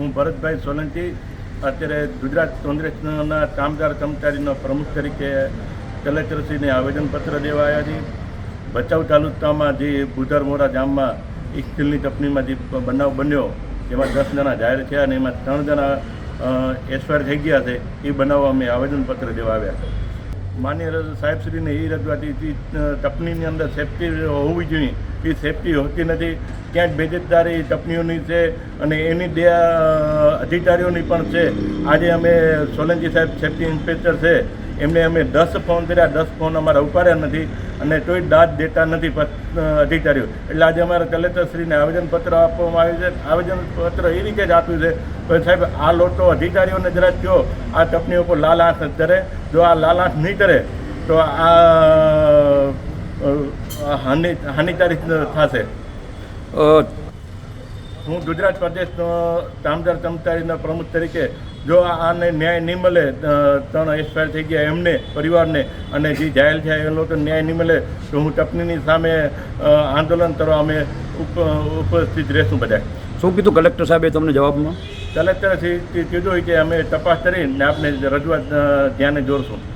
હું ભરતભાઈ સોલંકી, અત્યારે ગુજરાત કોંગ્રેસના કામદાર કર્મચારીનો પ્રમુખ તરીકે કલેક્ટરશ્રીને આવેદનપત્ર દેવા આવ્યા છીએ. ભચાઉ તાલુકામાં જે ભૂધરમોરા ગામમાં સ્ટીલની ટપનીમાં જે બનાવ બન્યો, એમાં દસ જણા જાહેર થયા અને એમાં ત્રણ જણા એક્સપાયર થઈ ગયા છે. એ બનાવવા અમે આવેદનપત્ર દેવા આવ્યા. છે માન્ય સાહેબશ્રીને એ રજૂઆત હતી ટપનીની અંદર સેફટી હોવી જોઈએ. એ સેફટી હોતી નથી. ક્યાંક બેદરકારી ટપનીઓની છે અને એની બે અધિકારીઓની પણ છે. આજે અમે સોલંકી સાહેબ સેફટી ઇન્સ્પેક્ટર છે. એમને અમે દસ ફોન કર્યા. દસ ફોન અમારા ઉપાડ્યા નથી. અને તોય દાદ દેતા નથી અધિકારીઓ. એટલે આજે અમારા કલેક્ટરશ્રીને આવેદનપત્ર આપવામાં આવ્યું છે. આવેદનપત્ર એ રીતે જ આપ્યું છે. પણ સાહેબ, આ લોટો અધિકારીઓને જરા કહો. આ ટપનીઓ પર લાલ આંખ કરે. જો આ લાલ આંખ નહીં કરે, તો આ હાનિ, હાનિકારક થશે. હું ગુજરાત પ્રદેશનો કામદાર કર્મચારીના પ્રમુખ તરીકે જો આને ન્યાય નહીં મળે ત્રણ એક્સપાયર થઈ ગયા એમને પરિવારને અને જે જાહેર થયા એ લોકો ન્યાય નહીં મળે તો હું ટપનીની સામે આંદોલન કરવા અમે ઉપ ઉપસ્થિત રહેશું બધા શું કીધું કલેક્ટર સાહેબે તમને જવાબમાં? કલેક્ટરથી કીધું કે અમે તપાસ કરીને આપને રજૂઆત ધ્યાને દોરશું